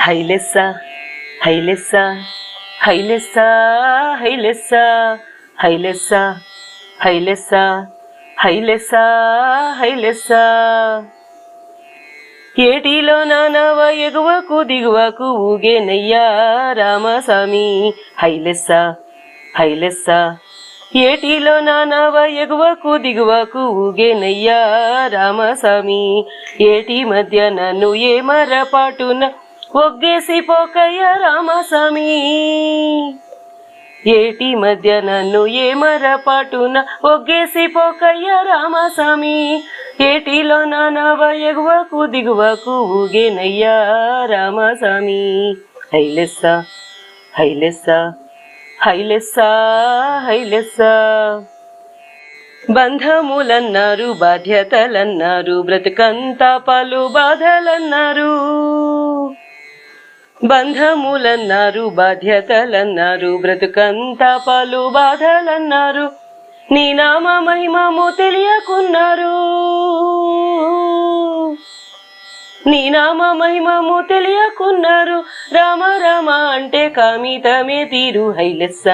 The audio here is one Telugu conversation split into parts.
హైలెస్సా హైలెస్సా హైలెస్సా హైలెస్సా హైలెస్సా హైలెస్సా హైలెస్సా హైలెస్సా. ఏటిలో నానవ ఎగువకు దిగువకు ఊగేనయ్యా రామస్వామి. హైలెస్సా హైలెస్సా ఏటిలో నానవ ఎగువకు దిగువకు ఊగేనయ్యా రామస్వామి? ఏటి మధ్య నన్ను ఏ మరపాటున ఒగ్గేసి పోకయ్య రామస్వామి? ఏటి మధ్య నన్ను ఏ మరపాటున ఒగ్గేసి పోకయ్య రామస్వామి? ఏటిలో నానవ ఎగువకు దిగువకు ఊగేనయ్యా రామస్వామి? హైలెస్సా? హైలెస్సా? హైలెస్సా హైలెస్స. బంధములన్నారు బాధ్యతలన్నారు బ్రతుకంతా పలు బాధలన్నారు. బంధములన్నారు బాధ్యతలన్నారు బ్రతుకంతా పలు బాధలన్నారు. నీ నామ మహిమము తెలియకున్నారు. నీ నామ మహిమము తెలియకున్నారు. రామ రామ అంటే కామితమే తీరు. హైలెస్స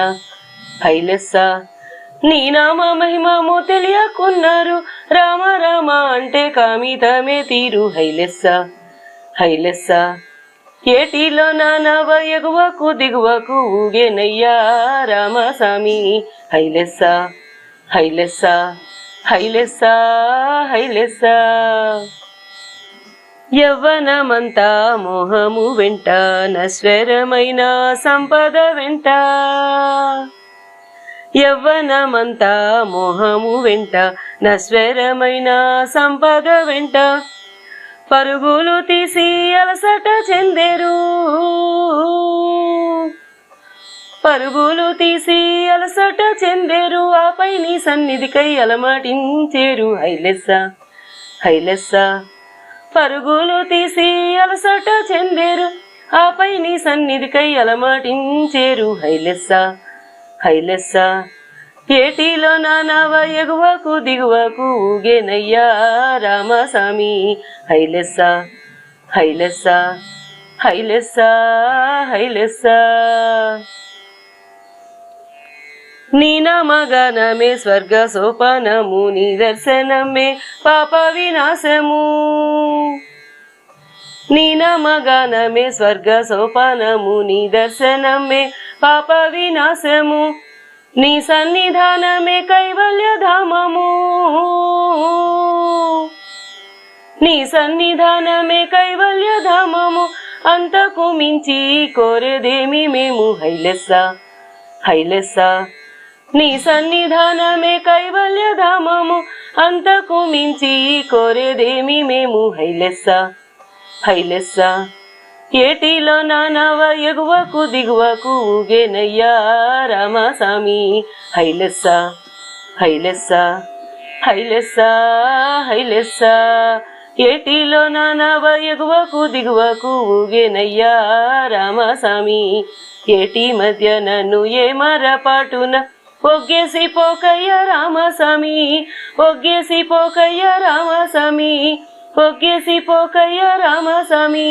హైలెస్స నీ నామ మహిమము తెలియకున్నారు. రామ రామ అంటే కామితమే తీరు. హైలెస్స హైలెస్స ఏటిలో నానవ ఎగువకు దిగువకు ఊగేనయ్యా రామస్వామి. హైలెస్స హైలెస్స హైలెస్స హైలెస్స యవ్వనమంతా మోహము వెంట నశ్వరమైన సంపద వెంట. యవ్వనమంతా మోహము వెంట నశ్వరమైన సంపద వెంట. పరుగులు తీసి అలసట చెందేరు. పరుగులు తీసి అలసట చెందేరు. ఆపై నీ సన్నిధికై అలమాటించేరు. హైలెస్సా హైలెస్సా పరుగులు తీసి అలసట చెందేరు. ఆపై నీ సన్నిధికై అలమాటించేరు హైలెస్స హైలెస్స. ఏటిలో నానావ ఎగువకు దిగువకు ఊగేనయ్యా రామస్వామి. హైలెస్స హైలెస్స హైలెస్స హైలెస్స. నీనామగానమే స్వర్గ సోపానము నీ దర్శనమే పాప వినాశము. నీ స్వర్గ సోపానము నీ దర్శనమే పాప వినాశము. నీ సన్నిధానమే కైవల్య ధామము. నీ సన్నిధానమే కైవల్య ధామము. అంతకు మించి కోరేదేమి మేము హైలెస్సా? హైలెస్సా? నీ సన్నిధానమే కైవల్య ధామము అంతకు మించి కోరేదేమి మేము. హైలెస్స హైలెస్స ఏటిలో నానవ ఎగువకు దిగువకు ఊగేనయ్యా రామస్వామి. హైలెస్స హైలెస్స హైలెస్స హైలెస్స ఏటిలో నానవ ఎగువకు దిగువకు ఊగేనయ్యా రామస్వామి. ఏటి మధ్య నన్ను ఏ మరపాటున ఒగ్గేసి పోకయ్య రామసమి ఒగ్గేసి పోకయ్య రామసమి ఒగ్గేసి పోకయ్య రామస్వామి.